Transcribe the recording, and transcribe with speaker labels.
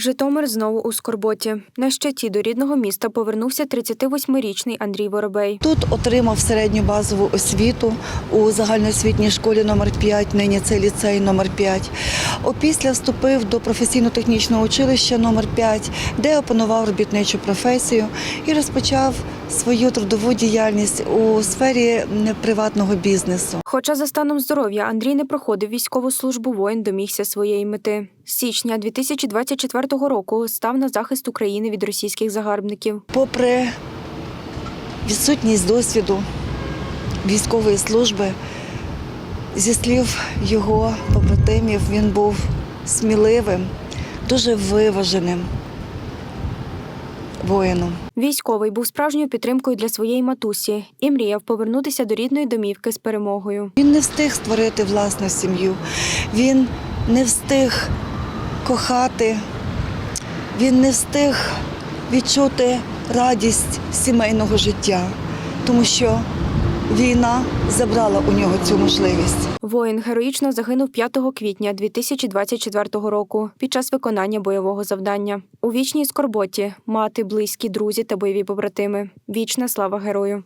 Speaker 1: Житомир знову у скорботі. На щиті до рідного міста повернувся 38-річний Андрій Воробей.
Speaker 2: Тут отримав середню базову освіту у загальноосвітній школі номер 5 нині це ліцей номер 5 Опісля вступив до професійно-технічного училища номер 5 де опанував робітничу професію і розпочав свою трудову діяльність у сфері приватного бізнесу.
Speaker 1: Хоча за станом здоров'я Андрій не проходив військову службу, воїн домігся своєї мети. З січня 2024 року став на захист України від російських загарбників.
Speaker 2: Попри відсутність досвіду військової служби, зі слів його побратимів, він був сміливим, дуже виваженим воїном.
Speaker 1: Військовий був справжньою підтримкою для своєї матусі і мріяв повернутися до рідної домівки з перемогою.
Speaker 2: Він не встиг створити власну сім'ю, він не встиг кохати, він не встиг відчути радість сімейного життя, тому що війна забрала у нього цю можливість.
Speaker 1: Воїн героїчно загинув 5 квітня 2024 року під час виконання бойового завдання. У вічній скорботі мати, близькі, друзі та бойові побратими. Вічна слава герою.